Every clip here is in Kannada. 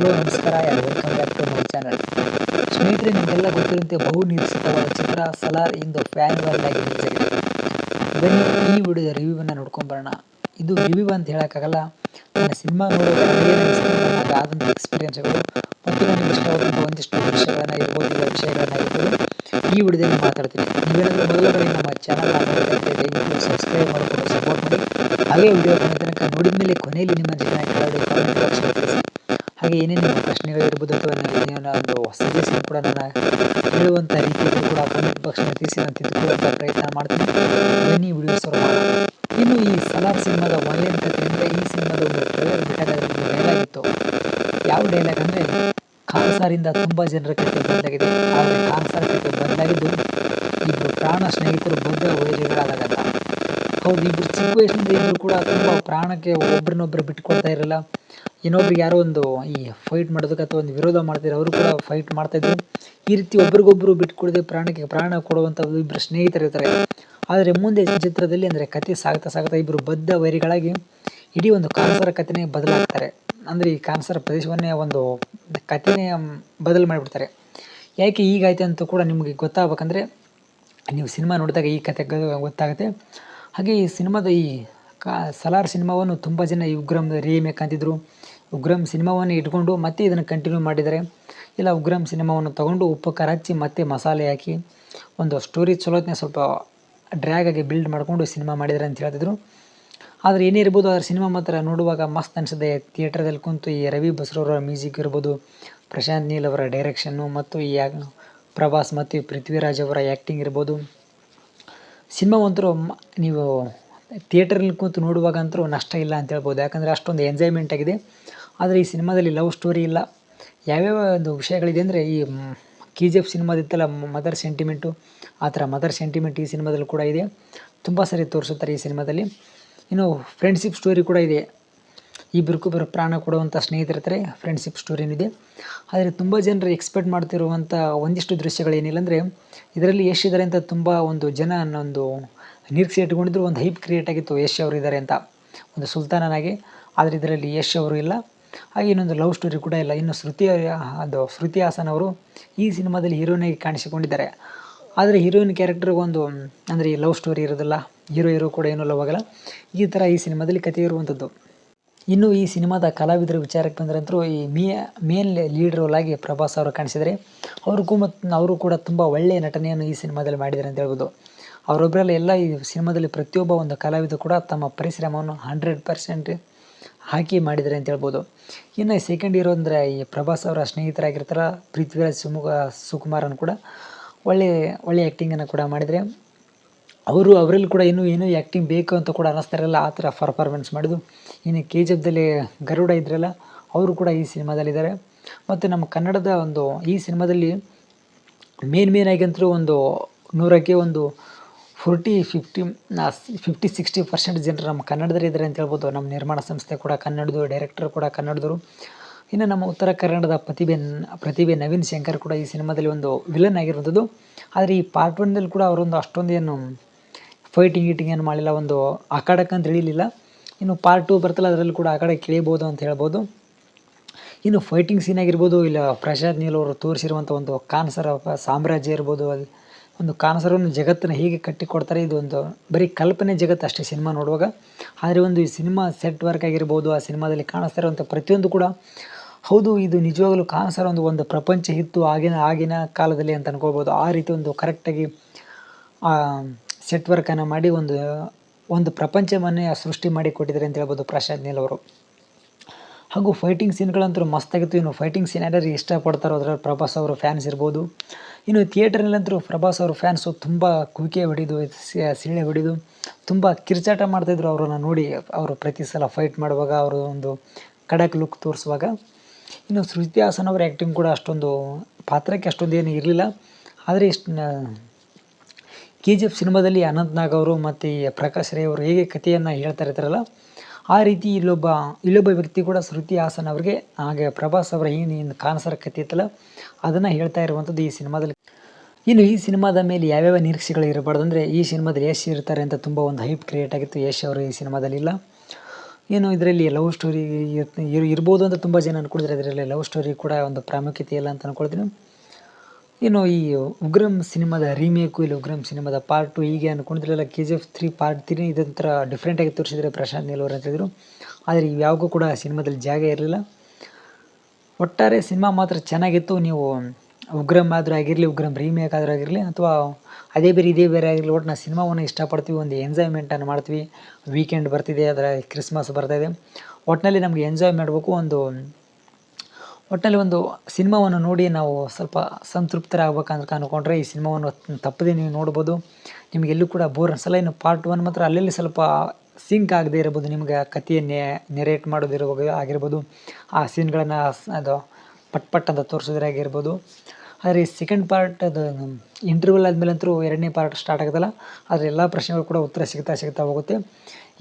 ಹಲೋ ನಮಸ್ಕಾರ welcome back to my channel ಸ್ನೇಹಿತರೆ, ನಿಮಗೆಲ್ಲ ಗೊತ್ತಿರುವಂತೆ ಬಹು ನಿರೀಕ್ಷಿತವಾದ ಚಿತ್ರ ಸಲಾರ್ ಇಂದು ಫ್ಯಾನ್ವಲ್ ಆಗಿ ರಿಲೀಸ್ ಆಗಿದೆ ಬನ್ನಿ, ಈ ವಿಡಿಯೋದ ರಿವ್ಯೂವನ್ನು ನೋಡ್ಕೊಂಬರೋಣ ಇದು ರಿವ್ಯೂ ಅಂತ ಹೇಳೋಕ್ಕಾಗಲ್ಲ. ನನ್ನ ಸಿನಿಮಾ ನೋಡೋಕೆ ಆದಂಥ ಎಕ್ಸ್ಪೀರಿಯನ್ಸ್ಗಳು ಮತ್ತು ನನಗೆ ಇಷ್ಟವಾದಂಥ ಒಂದಿಷ್ಟು ವಿಷಯಗಳನ್ನು ಇರ್ಬೋದು ವಿಷಯಗಳನ್ನು ಇರ್ಬೋದು. ಈ ವಿಡಿಯೋದಲ್ಲಿ ಮಾತಾಡ್ತೀನಿ. ನೀವೇನಾದರೂ ಮೊದಲ ಬಾರಿ ನಮ್ಮ ಚಾನಲ್ ದಯವಿಟ್ಟು ಸಬ್ಸ್ಕ್ರೈಬ್ ಮಾಡಿಕೊಂಡು ಸಪೋರ್ಟ್ ಮಾಡಿ. ಹಾಗೆ ವಿಡಿಯೋ ಕೊನೆ ತನಕ ನೋಡಿದ ಮೇಲೆ ಕೊನೆಯಲ್ಲಿ ನಿಮ್ಮ ಜನ ಕೆಳಗಡೆ ಕಾಮೆಂಟ್ ಬಾಕ್ಸ್ ತಿಳಿಸಿ. ಹಾಗೆ ಏನೇನು ನಿಮ್ಮ ಪ್ರಶ್ನೆಗಳಿರ್ಬೋದು ಅಥವಾ ನನ್ನ ಒಂದು ಸಜೆಷನ್ ಕೂಡ ನನ್ನ ಹೇಳುವಂಥ ರೀತಿಯಲ್ಲಿ ಕೂಡ ಕಮೆಂಟ್ ತಿಳಿಸಿ ನಾನು ತಿದ್ದುಕೊಳ್ಳುವಂಥ ಪ್ರಯತ್ನ ಮಾಡ್ತೀನಿ. ಬನ್ನಿ ವಿಡಿಯೋ ಶುರು ಇನ್ನು ಈ ಸಲಾರ್ ಸಿನಿಮಾದ ಒಳ್ಳೆಯ ಅಂದರೆ ಈ ಸಿನಿಮಾದ ಒಂದು ಟ್ರೈಲರ್ ಬಿಟ್ಟಾಗ ಒಂದು ಡೈಲಾಗ್ ಇತ್ತು. ಯಾವ ಡೈಲಾಗ್ ಅಂದರೆ ಖಾನ್ಸಾರಿಂದ ತುಂಬ ಜನರ ಕಥೆ ಬಂದಾಗಿದೆ. ಆದರೆ ಖಾನ್ಸಾರ್ ಕಥೆ ಬಂದಾಗಿದ್ದು ಇಬ್ಬರು ಪ್ರಾಣ ಸ್ನೇಹಿತರು ಬದ್ಧ ವೈರಿಗಳಾದಾಗ ಹೌದು ಇಬ್ಬರು ಚಿಕ್ಕ ವಯಸ್ಸಿನಿಂದ ಇಬ್ಬರು ಕೂಡ ತುಂಬ ಪ್ರಾಣಕ್ಕೆ ಒಬ್ರನ್ನೊಬ್ರು ಬಿಟ್ಕೊಡ್ತಾ ಇರಲ್ಲ. ಇನ್ನೊಬ್ರಿಗೆ ಯಾರೋ ಒಂದು ಈ ಫೈಟ್ ಮಾಡೋದಕ್ಕೆ ಅಥವಾ ಒಂದು ವಿರೋಧ ಮಾಡ್ತಿದ್ರೆ ಅವರು ಕೂಡ ಫೈಟ್ ಮಾಡ್ತಾಯಿದ್ರು ಈ ರೀತಿ ಒಬ್ರಿಗೊಬ್ಬರು ಬಿಟ್ಕೊಡದೆ ಪ್ರಾಣಕ್ಕೆ ಪ್ರಾಣ ಕೊಡುವಂಥ ಇಬ್ಬರು ಸ್ನೇಹಿತರು ಇರ್ತಾರೆ. ಆದರೆ ಮುಂದೆ ಚಿತ್ರದಲ್ಲಿ ಅಂದರೆ ಕತೆ ಸಾಗ್ತಾ ಸಾಗ್ತಾ ಇಬ್ಬರು ಬದ್ಧ ವೈರಿಗಳಾಗಿ ಇಡೀ ಒಂದು ಕಾನ್ಸರ ಕಥೆನೇ ಬದಲಾಗ್ತಾರೆ. ಅಂದರೆ ಈ ಕಾನ್ಸರ ಪ್ರದೇಶವನ್ನೇ ಒಂದು ಕಥೆನೇ ಬದಲು ಮಾಡಿಬಿಡ್ತಾರೆ. ಯಾಕೆ ಹೀಗಾಯ್ತು ಅಂತ ಕೂಡ ನಿಮಗೆ ಗೊತ್ತಾಗಬೇಕಂದ್ರೆ ನೀವು ಸಿನಿಮಾ ನೋಡಿದಾಗ ಈ ಕತೆ ಗೊತ್ತಾಗುತ್ತೆ. ಹಾಗೆ ಈ ಸಿನಿಮಾದ ಈ ಕಾ, ಸಲಾರ್ ಸಿನಿಮಾವನ್ನು ತುಂಬ ಜನ ಈ ಉಗ್ರಮದ ರೀಮೇಕ್ ಅಂತಿದ್ರು. ಉಗ್ರಮ್ ಸಿನಿಮಾವನ್ನು ಇಟ್ಕೊಂಡು ಮತ್ತೆ ಇದನ್ನು ಕಂಟಿನ್ಯೂ ಮಾಡಿದರೆ, ಇಲ್ಲ ಉಗ್ರಂ ಸಿನಿಮಾವನ್ನು ತಗೊಂಡು ಉಪ್ಪು ಖಾರ ಹಚ್ಚಿ ಮತ್ತೆ ಮಸಾಲೆ ಹಾಕಿ ಒಂದು ಸ್ಟೋರಿ ಚಲೋತ್ನೇ ಸ್ವಲ್ಪ ಡ್ರ್ಯಾಗ್ ಆಗಿ ಬಿಲ್ಡ್ ಮಾಡಿಕೊಂಡು ಸಿನಿಮಾ ಮಾಡಿದರೆ ಅಂತ ಹೇಳ್ತಿದ್ರು. ಆದರೆ ಏನೇ ಇರ್ಬೋದು ಅದರ ಸಿನಿಮಾ ಮಾತ್ರ ನೋಡುವಾಗ ಮಸ್ತ್ ಅನಿಸಿದೆ ಥಿಯೇಟ್ರದಲ್ಲಿ ಕುಂತು ಈ ರವಿ ಬಸ್ರವರ ಮ್ಯೂಸಿಕ್ ಇರ್ಬೋದು, ಪ್ರಶಾಂತ್ ನೀಲ್ ಅವರ ಡೈರೆಕ್ಷನ್ನು ಮತ್ತು ಈ ಪ್ರಭಾಸ್ ಮತ್ತು ಪೃಥ್ವಿರಾಜ್ ಅವರ ಆ್ಯಕ್ಟಿಂಗ್ ಇರ್ಬೋದು. ಸಿನಿಮಾ ಒಂಥರ ನೀವು ಥಿಯೇಟ್ರಲ್ಲಿ ಕೂತು ನೋಡುವಾಗ ಅಂತೂ ನಷ್ಟ ಇಲ್ಲ ಅಂತ ಹೇಳ್ಬೋದು. ಯಾಕಂದರೆ ಅಷ್ಟೊಂದು ಎಂಜಾಯ್ಮೆಂಟ್ ಆಗಿದೆ. ಆದರೆ ಈ ಸಿನಿಮಾದಲ್ಲಿ ಲವ್ ಸ್ಟೋರಿ ಇಲ್ಲ. ಯಾವ್ಯಾವ ಒಂದು ವಿಷಯಗಳಿದೆ ಅಂದರೆ ಈ ಕೆ ಜಿ ಎಫ್ ಸಿನಿಮಾದಿತ್ತಲ್ಲ ಮದರ್ ಸೆಂಟಿಮೆಂಟು, ಆ ಥರ ಮದರ್ ಸೆಂಟಿಮೆಂಟ್ ಈ ಸಿನಿಮಾದಲ್ಲಿ ಕೂಡ ಇದೆ. ತುಂಬ ಸರಿ ತೋರಿಸುತ್ತಾರೆ ಈ ಸಿನಿಮಾದಲ್ಲಿ. ಇನ್ನು ಫ್ರೆಂಡ್ಶಿಪ್ ಸ್ಟೋರಿ ಕೂಡ ಇದೆ. ಇಬ್ಬರಿಗೊಬ್ಬರು ಪ್ರಾಣ ಕೊಡುವಂಥ ಸ್ನೇಹಿತರಿರ್ತಾರೆ, ಫ್ರೆಂಡ್ಶಿಪ್ ಸ್ಟೋರಿನೂ ಇದೆ. ಆದರೆ ತುಂಬ ಜನರು ಎಕ್ಸ್ಪೆಕ್ಟ್ ಮಾಡ್ತಿರುವಂಥ ಒಂದಿಷ್ಟು ದೃಶ್ಯಗಳೇನಿಲ್ಲ ಅಂದರೆ, ಇದರಲ್ಲಿ ಯಶ್ ಇದ್ದಾರೆ ಅಂತ ತುಂಬ ಒಂದು ಜನ ಒಂದು ನಿರೀಕ್ಷೆ ಇಟ್ಕೊಂಡಿದ್ರು ಒಂದು ಹೈಪ್ ಕ್ರಿಯೇಟ್ ಆಗಿತ್ತು ಯಶ್ ಅವರು ಇದ್ದಾರೆ ಅಂತ. ಒಂದು ಸುಲ್ತಾನನಾಗಿ. ಆದರೆ ಇದರಲ್ಲಿ ಯಶ್ ಅವರು ಇಲ್ಲ. ಹಾಗೆ ಇನ್ನೊಂದು ಲವ್ ಸ್ಟೋರಿ ಕೂಡ ಇಲ್ಲ. ಇನ್ನು ಶ್ರುತಿ, ಅದು ಶ್ರುತಿ ಹಾಸನ್ ಅವರು ಈ ಸಿನಿಮಾದಲ್ಲಿ ಹೀರೋಯಿನಾಗಿ ಕಾಣಿಸಿಕೊಂಡಿದ್ದಾರೆ. ಆದರೆ ಹೀರೋಯಿನ್ ಕ್ಯಾರೆಕ್ಟರ್ಗೆ ಒಂದು, ಅಂದರೆ ಈ ಲವ್ ಸ್ಟೋರಿ ಇರೋದಿಲ್ಲ. ಹೀರೋ ಹೀರೋ ಕೂಡ ಏನೂ ಲವ್ ಆಗಲ್ಲ ಈ ಥರ ಈ ಸಿನಿಮಾದಲ್ಲಿ ಕಥೆ ಇರುವಂಥದ್ದು ಇನ್ನು ಈ ಸಿನಿಮಾದ ಕಲಾವಿದರ ವಿಚಾರಕ್ಕೆ ಬಂದ್ರಂತರೂ ಈ ಮೇ ಮೇನ್ ಲೀಡ್ ರೋಲ್ ಆಗಿ ಪ್ರಭಾಸ್ ಅವರು ಕಾಣಿಸಿದರೆ ಅವ್ರಿಗೂ ಮತ್ತು ಅವರು ಕೂಡ ತುಂಬ ಒಳ್ಳೆಯ ನಟನೆಯನ್ನು ಈ ಸಿನಿಮಾದಲ್ಲಿ ಮಾಡಿದ್ದಾರೆ ಅಂತ ಹೇಳ್ಬೋದು. ಅವರೊಬ್ಬರಲ್ಲಿ ಎಲ್ಲ ಈ ಸಿನಿಮಾದಲ್ಲಿ ಪ್ರತಿಯೊಬ್ಬ ಒಂದು ಕಲಾವಿದ ಕೂಡ ತಮ್ಮ ಪರಿಶ್ರಮವನ್ನು ಹಂಡ್ರೆಡ್ ಪರ್ಸೆಂಟ್ ಹಾಕಿ ಮಾಡಿದ್ದಾರೆ ಅಂತ ಹೇಳ್ಬೋದು. ಇನ್ನು ಸೆಕೆಂಡ್ ಹೀರೋ ಅಂದರೆ ಈ ಪ್ರಭಾಸ್ ಅವರ ಸ್ನೇಹಿತರಾಗಿರ್ತಾರೆ ಪೃಥ್ವಿರಾಜ್ ಸುಮುಖ ಸುಕುಮಾರನ್ನು ಕೂಡ ಒಳ್ಳೆ ಒಳ್ಳೆ ಆ್ಯಕ್ಟಿಂಗನ್ನು ಕೂಡ ಮಾಡಿದರೆ. ಅವರು ಅವರಲ್ಲಿ ಕೂಡ ಇನ್ನೂ ಏನೂ ಆ್ಯಕ್ಟಿಂಗ್ ಬೇಕು ಅಂತ ಕೂಡ ಅನ್ನಿಸ್ತಾ ಇರಲ್ಲ, ಆ ಥರ ಪರ್ಫಾರ್ಮೆನ್ಸ್ ಮಾಡಿದ್ದು. ಇನ್ನು ಕೆ ಜಿ ಎಫ್ದಲ್ಲಿ ಗರುಡ ಇದ್ರಲ್ಲ, ಅವರು ಕೂಡ ಈ ಸಿನಿಮಾದಲ್ಲಿದ್ದಾರೆ. ಮತ್ತು ನಮ್ಮ ಕನ್ನಡದ ಒಂದು ಈ ಸಿನಿಮಾದಲ್ಲಿ ಮೇನ್ ಮೇನ್ ಅಂತೂ ಒಂದು ನೂರಕ್ಕೆ ಒಂದು forty, fifty fifty, sixty percent ಜನರು ನಮ್ಮ ಕನ್ನಡದರು ಇದ್ದಾರೆ ಅಂತ ಹೇಳ್ಬೋದು. ನಮ್ಮ ನಿರ್ಮಾಣ ಸಂಸ್ಥೆ ಕೂಡ ಕನ್ನಡದು, ಡೈರೆಕ್ಟರ್ ಕೂಡ ಕನ್ನಡದವರು ಇನ್ನು ನಮ್ಮ ಉತ್ತರ ಕನ್ನಡದ ಪ್ರತಿಭೆ ಪ್ರತಿಭೆ ನವೀನ್ ಶಂಕರ್ ಕೂಡ ಈ ಸಿನಿಮಾದಲ್ಲಿ ಒಂದು ವಿಲನ್ ಆಗಿರುವಂಥದ್ದು. ಆದರೆ ಈ ಪಾರ್ಟ್ ಒನ್ದಲ್ಲಿ ಕೂಡ ಅವರೊಂದು ಅಷ್ಟೊಂದು ಏನು ಫೈಟಿಂಗ್ ಗೀಟಿಂಗ್ ಏನು ಮಾಡಿಲ್ಲ, ಒಂದು ಅಂತ ತಿಳಿಲಿಲ್ಲ ಇನ್ನು ಪಾರ್ಟ್ ಟು ಬರ್ತಲ್ಲ, ಅದರಲ್ಲಿ ಕೂಡ ಆ ಕಡೆ ಕೇಳಿಬೋದು ಅಂತ ಹೇಳ್ಬೋದು. ಇನ್ನು ಫೈಟಿಂಗ್ ಸೀನ್ ಆಗಿರ್ಬೋದು, ಇಲ್ಲ ಪ್ರಶಾಂತ್ ನೀಲ್ ಅವರು ತೋರಿಸಿರುವಂಥ ಒಂದು ಕಾನ್ಸರ್ ಸಾಮ್ರಾಜ್ಯ ಇರ್ಬೋದು, ಅಲ್ಲಿ ಒಂದು ಕಾನ್ಸರವನ್ನು ಜಗತ್ತನ್ನು ಹೇಗೆ ಕಟ್ಟಿಕೊಡ್ತಾರೆ ಇದು ಒಂದು ಬರೀ ಕಲ್ಪನೆ ಜಗತ್ತು ಅಷ್ಟೇ ಸಿನಿಮಾ ನೋಡುವಾಗ. ಆದರೆ ಒಂದು ಈ ಸಿನಿಮಾ ಸೆಟ್ ವರ್ಕ್ ಆಗಿರ್ಬೋದು, ಆ ಸಿನಿಮಾದಲ್ಲಿ ಕಾಣಿಸ್ತಾ ಇರುವಂಥ ಪ್ರತಿಯೊಂದು ಕೂಡ. ಹೌದು, ಇದು ನಿಜವಾಗಲೂ ಕಾಣಿಸ್ತಾ ಒಂದು ಒಂದು ಪ್ರಪಂಚ ಇತ್ತು ಆಗಿನ ಆಗಿನ ಕಾಲದಲ್ಲಿ ಅಂತ ಅನ್ಕೋಬೋದು ಆ ರೀತಿ ಒಂದು ಕರೆಕ್ಟಾಗಿ ಸೆಟ್ ವರ್ಕನ್ನು ಮಾಡಿ ಒಂದು ಒಂದು ಪ್ರಪಂಚವನ್ನೇ ಸೃಷ್ಟಿ ಮಾಡಿ ಕೊಟ್ಟಿದ್ದಾರೆ ಅಂತ ಹೇಳ್ಬೋದು ಪ್ರಶಾಂತ್ ನೀಲ್ ಅವರು. ಹಾಗೂ ಫೈಟಿಂಗ್ ಸೀನ್ಗಳಂತೂ ಮಸ್ತಾಗಿತ್ತು ಇನ್ನು ಫೈಟಿಂಗ್ ಸೀನ್ ಯಾರ್ಯಾರು ಇಷ್ಟಪಡ್ತಾರೋ ಅದರಲ್ಲಿ ಪ್ರಭಾಸ್ ಅವರು ಫ್ಯಾನ್ಸ್ ಇರ್ಬೋದು. ಇನ್ನು ಥಿಯೇಟರ್ನಲ್ಲಂತೂ ಪ್ರಭಾಸ್ ಅವರು ಫ್ಯಾನ್ಸು ತುಂಬ ಕುವಿಕೆ ಹೊಡಿದು ಸೀಳೆ ಹೊಡಿದು, ತುಂಬ ಕಿರ್ಚಾಟ ಮಾಡ್ತಾಯಿದ್ರು ಅವರನ್ನು ನೋಡಿ ಅವರು ಪ್ರತಿ ಸಲ ಫೈಟ್ ಮಾಡುವಾಗ ಅವರು ಒಂದು ಕಡಕ್ ಲುಕ್ ತೋರಿಸುವಾಗ. ಇನ್ನು ಶ್ರುತಿ ಹಾಸನ್ ಅವರ ಆ್ಯಕ್ಟಿಂಗ್ ಕೂಡ ಅಷ್ಟೊಂದು ಪಾತ್ರಕ್ಕೆ ಅಷ್ಟೊಂದು ಏನು ಇರಲಿಲ್ಲ. ಆದರೆ ಇಷ್ಟು ಕೆ ಜಿ ಎಫ್ ಸಿನಿಮಾದಲ್ಲಿ ಅನಂತ್ ನಾಗ್ ಅವರು ಮತ್ತು ಪ್ರಕಾಶ್ ರೈ ಅವರು ಹೇಗೆ ಕಥೆಯನ್ನು ಹೇಳ್ತಾ ಇರ್ತಾರಲ್ಲ ಆ ರೀತಿ ಇಲ್ಲೊಬ್ಬ ಇಲ್ಲೊಬ್ಬ ವ್ಯಕ್ತಿ ಕೂಡ ಶ್ರುತಿ ಹಾಸನ್ ಅವರಿಗೆ, ಹಾಗೆ ಪ್ರಭಾಸ್ ಅವರ ಏನು ಕಾನ್ಸರ ಇತ್ತಲ್ಲ ಅದನ್ನು ಹೇಳ್ತಾ ಇರುವಂಥದ್ದು ಈ ಸಿನಿಮಾದಲ್ಲಿ. ಇನ್ನು ಈ ಸಿನಿಮಾದ ಮೇಲೆ ಯಾವ್ಯಾವ ನಿರೀಕ್ಷೆಗಳು ಇರಬಾರ್ದು ಅಂದರೆ, ಈ ಸಿನಿಮಾದಲ್ಲಿ ಯಶ್ ಇರ್ತಾರೆ ಅಂತ ತುಂಬ ಒಂದು ಹೈಪ್ ಕ್ರಿಯೇಟ್ ಆಗಿತ್ತು ಯಶ್ ಅವರು ಈ ಸಿನಿಮಾದಲ್ಲಿ ಇಲ್ಲ. ಏನು ಇದರಲ್ಲಿ ಲವ್ ಸ್ಟೋರಿ ಇರ್ಬೋದು ಅಂತ ತುಂಬ ಜನ ಅಂದ್ಕೊಳ್ತಾರೆ ಇದರಲ್ಲಿ ಲವ್ ಸ್ಟೋರಿ ಕೂಡ ಒಂದು ಪ್ರಾಮುಖ್ಯತೆ ಇಲ್ಲ ಅಂತ ಅಂದ್ಕೊಳ್ತೀನಿ ಏನು ಈ ಉಗ್ರಂ ಸಿನಿಮಾದ ರೀಮೇಕು ಇಲ್ಲ ಉಗ್ರಂ ಸಿನಿಮಾದ ಪಾರ್ಟ್ ಟು ಹೀಗೆ ಅಂದ್ಕೊಂಡಿದ್ರಲ್ಲ K G F three part three ಇದೊಂಥರ ಡಿಫ್ರೆಂಟಾಗಿ ತೋರಿಸಿದ್ರೆ ಪ್ರಶಾಂತ್ ನೀಲ್ ಅಂತ ಅಂತಿದ್ರು ಆದರೆ ಇವ್ಯಾವುಗೂ ಕೂಡ ಸಿನಿಮಾದಲ್ಲಿ ಜಾಗ ಇರಲಿಲ್ಲ. ಒಟ್ಟಾರೆ ಸಿನಿಮಾ ಮಾತ್ರ ಚೆನ್ನಾಗಿತ್ತು. ನೀವು ಉಗ್ರಂ ಆದರೂ ಆಗಿರಲಿ, ಉಗ್ರಂ ರೀಮೇಕ್ ಆದರೂ ಆಗಿರಲಿ, ಅಥವಾ ಅದೇ ಬೇರೆ ಇದೇ ಬೇರೆ ಆಗಿರಲಿ, ಒಟ್ಟು ನಾವು ಸಿನಿಮಾವನ್ನು ಇಷ್ಟಪಡ್ತೀವಿ. ಒಂದು ಎಂಜಾಯ್ಮೆಂಟನ್ನು ಮಾಡ್ತೀವಿ. ವೀಕೆಂಡ್ ಬರ್ತಿದೆ ಅದರ ಕ್ರಿಸ್ಮಸ್ ಬರ್ತಾಯಿದೆ ಒಟ್ಟಿನಲ್ಲಿ ನಮಗೆ ಎಂಜಾಯ್ ಮಾಡಬೇಕು. ಒಂದು ಒಟ್ಟಿನಲ್ಲಿ ಒಂದು ಸಿನಿಮಾವನ್ನು ನೋಡಿ ನಾವು ಸ್ವಲ್ಪ ಸಂತೃಪ್ತರಾಗಬೇಕಂತ ಅನ್ಕೊಂಡ್ರೆ ಈ ಸಿನಿಮಾವನ್ನು ತಪ್ಪದೇ ನೀವು ನೋಡ್ಬೋದು. ನಿಮಗೆಲ್ಲೂ ಕೂಡ ಬೋರ್ ಅನ್ಸಲ್ಲ. ಇನ್ನು ಪಾರ್ಟ್ ಒನ್ ಮಾತ್ರ ಅಲ್ಲಲ್ಲಿ ಸ್ವಲ್ಪ ಸಿಂಕ್ ಆಗದೆ ಇರ್ಬೋದು. ನಿಮಗೆ ಕಥೆಯನ್ನೇ ನೆರೇಟ್ ಮಾಡೋದಿರ್ಬೋದು ಆಗಿರ್ಬೋದು. ಆ ಸೀನ್ಗಳನ್ನು ಅದು ಪಟ್ ಪಟ್ ಅಂತ ತೋರಿಸೋದ್ರಾಗಿರ್ಬೋದು ಆದರೆ ಈ ಸೆಕೆಂಡ್ ಪಾರ್ಟ್ ಅದು ಇಂಟರ್ವ್ಯೂಲ್ ಆದಮೇಲೆ ಅಂತೂ ಎರಡನೇ ಪಾರ್ಟ್ ಸ್ಟಾರ್ಟ್ ಆಗೋದಲ್ಲ ಆದರೆ ಎಲ್ಲ ಪ್ರಶ್ನೆಗಳು ಕೂಡ ಉತ್ತರ ಸಿಗ್ತಾ ಸಿಗ್ತಾ ಹೋಗುತ್ತೆ.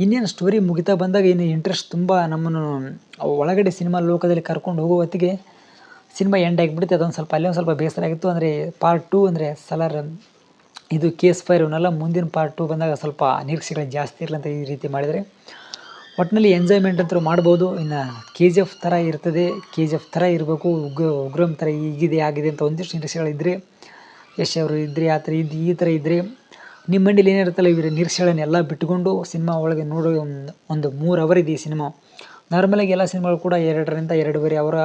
ಇನ್ನೇನು ಸ್ಟೋರಿ ಮುಗಿತಾ ಬಂದಾಗ ಏನು ಇಂಟ್ರೆಸ್ಟ್ ತುಂಬ ನಮ್ಮನ್ನು ಒಳಗಡೆ ಸಿನಿಮಾ ಲೋಕದಲ್ಲಿ ಕರ್ಕೊಂಡು ಹೋಗೋ ಹೊತ್ತಿಗೆ ಸಿನಿಮಾ ಎಂಡ್ ಆಗಿಬಿಡುತ್ತೆ. ಅದೊಂದು ಸ್ವಲ್ಪ ಅಲ್ಲೇ ಒಂದು ಸ್ವಲ್ಪ ಬೇಸರ ಆಗಿತ್ತು. ಅಂದರೆ ಪಾರ್ಟ್ ಟೂ ಅಂದರೆ ಸಲಾರ್ ಇದು ಕೇಸ್ ಫೈರ್ ಇವನ್ನೆಲ್ಲ ಮುಂದಿನ ಪಾರ್ಟ್ ಟು ಬಂದಾಗ ಸ್ವಲ್ಪ ನಿರೀಕ್ಷೆಗಳು ಜಾಸ್ತಿ ಇರಲಿ ಅಂತ ಈ ರೀತಿ ಮಾಡಿದರೆ ಒಟ್ಟಿನಲ್ಲಿ ಎಂಜಾಯ್ಮೆಂಟ್ ಅಂತೂ ಮಾಡ್ಬೋದು. ಇನ್ನು ಕೆ ಜಿ ಎಫ್ ಥರ ಇರ್ತದೆ. ಕೆ ಜಿ ಎಫ್ ಥರ ಇರಬೇಕು. ಉಗ್ರ ಉಗ್ರಂ ಥರ ಈಗಿದೆ ಆಗಿದೆ ಅಂತ ಒಂದಿಷ್ಟು ನಿರೀಕ್ಷೆಗಳಿದ್ದರೆ ಯಶ್ ಅವರು ಇದ್ದರೆ ಆ ಥರ ಇದು ಈ ಥರ ಇದ್ದರೆ ನಿಮ್ಮ ಮಂಡಿಲಿ ಏನಿರುತ್ತಲ್ಲ ಇವರ ನಿರೀಕ್ಷೆಗಳನ್ನೆಲ್ಲ ಬಿಟ್ಟುಕೊಂಡು ಸಿನಿಮಾ ಒಳಗೆ ನೋಡೋ ಒಂದು ಒಂದು ಮೂರು ಅವರ್ ಇದೆ ಈ ಸಿನಿಮಾ ನಾರ್ಮಲಾಗಿ ಎಲ್ಲ ಸಿನಿಮಾಗಳು ಕೂಡ ಎರಡರಿಂದ ಎರಡೂವರೆ ಅವರ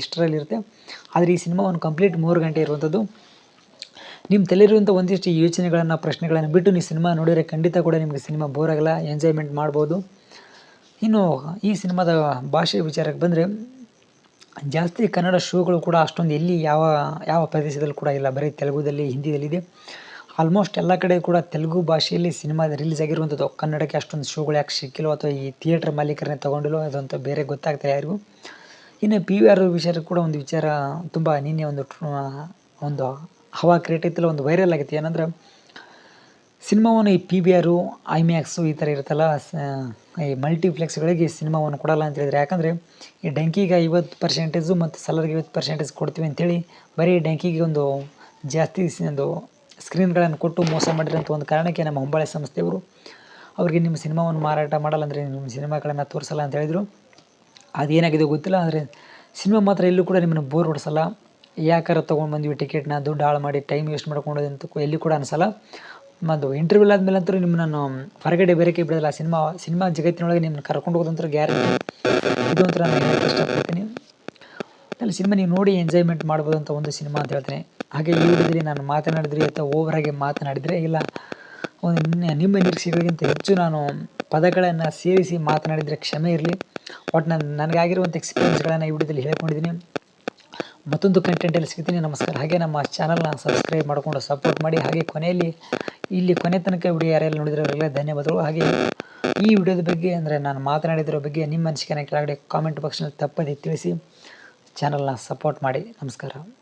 ಇಷ್ಟರಲ್ಲಿರುತ್ತೆ ಆದರೆ ಈ ಸಿನಿಮಾ ಒಂದು ಕಂಪ್ಲೀಟ್ ಮೂರು ಗಂಟೆ ಇರುವಂಥದ್ದು ನಿಮ್ಮ ತಲೆಯಿರುವಂಥ ಒಂದಿಷ್ಟು ಯೋಚನೆಗಳನ್ನು, ಪ್ರಶ್ನೆಗಳನ್ನು ಬಿಟ್ಟು ನೀವು ಸಿನಿಮಾ ನೋಡಿದರೆ ಖಂಡಿತ ಕೂಡ ನಿಮಗೆ ಸಿನಿಮಾ ಬೋರ್ ಆಗಲ್ಲ ಎಂಜಾಯ್ಮೆಂಟ್ ಮಾಡ್ಬೋದು. ಇನ್ನು ಈ ಸಿನಿಮಾದ ಭಾಷೆ ವಿಚಾರಕ್ಕೆ ಬಂದರೆ, ಜಾಸ್ತಿ ಕನ್ನಡ ಶೋಗಳು ಕೂಡ ಅಷ್ಟೊಂದು ಎಲ್ಲಿ ಯಾವ ಯಾವ ಪ್ರದೇಶದಲ್ಲಿ ಕೂಡ ಇಲ್ಲ. ಬರೀ ತೆಲುಗುದಲ್ಲಿ, ಹಿಂದಿಯಲ್ಲಿದೆ. ಆಲ್ಮೋಸ್ಟ್ ಎಲ್ಲ ಕಡೆ ಕೂಡ ತೆಲುಗು ಭಾಷೆಯಲ್ಲಿ ಸಿನಿಮಾ ರಿಲೀಸ್ ಆಗಿರುವಂಥದ್ದು. ಕನ್ನಡಕ್ಕೆ ಅಷ್ಟೊಂದು ಶೋಗಳು ಯಾಕೆ ಸಿಕ್ಕಿಲ್ಲೋ ಅಥವಾ ಈ ಥಿಯೇಟ್ರ್ ಮಾಲೀಕರನ್ನೇ ತೊಗೊಂಡಿಲ್ಲೋ ಅದಂತ ಬೇರೆ ಗೊತ್ತಾಗ್ತಾ ಯಾರಿಗೂ ಇನ್ನು ಪಿ ವಿ ಆರ್ ವಿಚಾರ ಕೂಡ ಒಂದು ವಿಚಾರ ತುಂಬ ನಿನ್ನೆ ಒಂದು ಒಂದು ಹವಾ ಕ್ರಿಯೇಟ್ ಐತಲ್ಲ ಒಂದು ವೈರಲ್ ಆಗೈತಿ ಏನಂದ್ರೆ ಸಿನಿಮಾವನ್ನು ಈ ಪಿ ವಿ ಆರು ಐಮ್ಯಾಕ್ಸು ಈ ಥರ ಇರುತ್ತಲ್ಲ ಈ ಮಲ್ಟಿಪ್ಲೆಕ್ಸ್ಗಳಿಗೆ ಸಿನಿಮಾವನ್ನು ಕೊಡಲ್ಲ ಅಂತ ಹೇಳಿದ್ರೆ. ಯಾಕಂದರೆ ಈ ಡಂಕಿಗೆ ಐವತ್ತು ಪರ್ಸೆಂಟೇಜು ಮತ್ತು ಸಲರ್ಗೆ ಐವತ್ತು ಪರ್ಸೆಂಟೇಜ್ ಕೊಡ್ತೀವಿ ಅಂತೇಳಿ ಬರೀ ಡಂಕಿಗೆ ಒಂದು ಜಾಸ್ತಿ ಒಂದು ಸ್ಕ್ರೀನ್ಗಳನ್ನು ಕೊಟ್ಟು ಮೋಸ ಮಾಡಿರೋಂಥ ಒಂದು ಕಾರಣಕ್ಕೆ ನಮ್ಮ ಹೊಂಬಾಳೆ ಸಂಸ್ಥೆಯವರು ಅವರಿಗೆ ನಿಮ್ಮ ಸಿನಿಮಾವನ್ನು ಮಾರಾಟ ಮಾಡಲ್ಲ ಅಂದರೆ ನಿಮ್ಮ ಸಿನಿಮಾಗಳನ್ನು ತೋರಿಸಲ್ಲ ಅಂತ ಹೇಳಿದರು. ಅದೇನಾಗಿದೆ ಗೊತ್ತಿಲ್ಲ, ಆದರೆ ಸಿನಿಮಾ ಮಾತ್ರ ಎಲ್ಲೂ ಕೂಡ ನಿಮ್ಮನ್ನು ಬೋರ್ ಹೊಡಿಸಲ್ಲ. ಯಾಕಾರ ತೊಗೊಂಡು ಬಂದ್ವಿ ಟಿಕೆಟ್ನ, ದುಡ್ಡು ಹಾಳು ಮಾಡಿ ಟೈಮ್ ವೇಸ್ಟ್ ಮಾಡ್ಕೊಂಡು ಎಲ್ಲಿ ಕೂಡ ಅನಿಸಲ್ಲ. ಮತ್ತು ಇಂಟರ್ವ್ಯೂಲ್ ಆದಮೇಲೆ ಅಂತೂ ನಿಮ್ಮನ್ನು ಹೊರಗಡೆ ಬೇರೆಕೆ ಬಿಡೋಲ್ಲ. ಸಿನಿಮಾ ಸಿನಿಮಾ ಜಗತ್ತಿನೊಳಗೆ ನಿಮ್ಮನ್ನು ಕರ್ಕೊಂಡು ಹೋಗೋದಂತೂ ಗ್ಯಾರಂಟಿ ಇದು ಅಂತ ನಾನು ಇಷ್ಟಪಡ್ತೀನಿ. ಅಲ್ಲಿ ಸಿನಿಮಾ ನೀವು ನೋಡಿ ಎಂಜಾಯ್ಮೆಂಟ್ ಮಾಡ್ಬೋದು ಅಂತ ಒಂದು ಸಿನಿಮಾ ಅಂತ ಹೇಳ್ತೀನಿ. ಹಾಗೆ ವಿಡಿಯೋದಲ್ಲಿ ನಾನು ಮಾತನಾಡಿದ್ರಿ ಅಥವಾ ಆಗಿ ಮಾತನಾಡಿದರೆ, ಇಲ್ಲ, ಒಂದು ನಿಮ್ಮ ನಿರೀಕ್ಷೆಗಳಿಗಿಂತ ಹೆಚ್ಚು ನಾನು ಪದಗಳನ್ನು ಸೇರಿಸಿ ಮಾತನಾಡಿದರೆ ಕ್ಷಮೆ ಇರಲಿ. ಒಟ್ಟು ನಾನು ನನಗಾಗಿರುವಂಥ ಎಕ್ಸ್ಪೀರಿಯನ್ಸ್ಗಳನ್ನು ಈ ವಿಡಿಯೋದಲ್ಲಿ ಹೇಳ್ಕೊಂಡಿದ್ದೀನಿ. ಮತ್ತೊಂದು ಕಂಟೆಂಟಲ್ಲಿ ಸಿಗ್ತೀನಿ. ನಮಸ್ಕಾರ. ಹಾಗೆ ನಮ್ಮ ಚಾನಲ್ನ ಸಬ್ಸ್ಕ್ರೈಬ್ ಮಾಡಿಕೊಂಡು ಸಪೋರ್ಟ್ ಮಾಡಿ. ಹಾಗೆ ಕೊನೆಯಲ್ಲಿ, ಇಲ್ಲಿ ಕೊನೆ ತನಕ ವಿಡಿಯೋ ಯಾರೆಲ್ಲ ನೋಡಿದ್ರೆ ಅವರೆಲ್ಲ ಧನ್ಯವಾದಗಳು. ಹಾಗೆ ಈ ವಿಡಿಯೋದ ಬಗ್ಗೆ ಅಂದರೆ ನಾನು ಮಾತನಾಡಿದ್ರ ಬಗ್ಗೆ ನಿಮ್ಮ ಅನಿಸಿಕೆನ ಕೆಳಗಡೆ ಕಾಮೆಂಟ್ ಬಾಕ್ಸ್ನಲ್ಲಿ ತಪ್ಪದೆ ತಿಳಿಸಿ. ಚಾನಲ್ನ ಸಪೋರ್ಟ್ ಮಾಡಿ. ನಮಸ್ಕಾರ.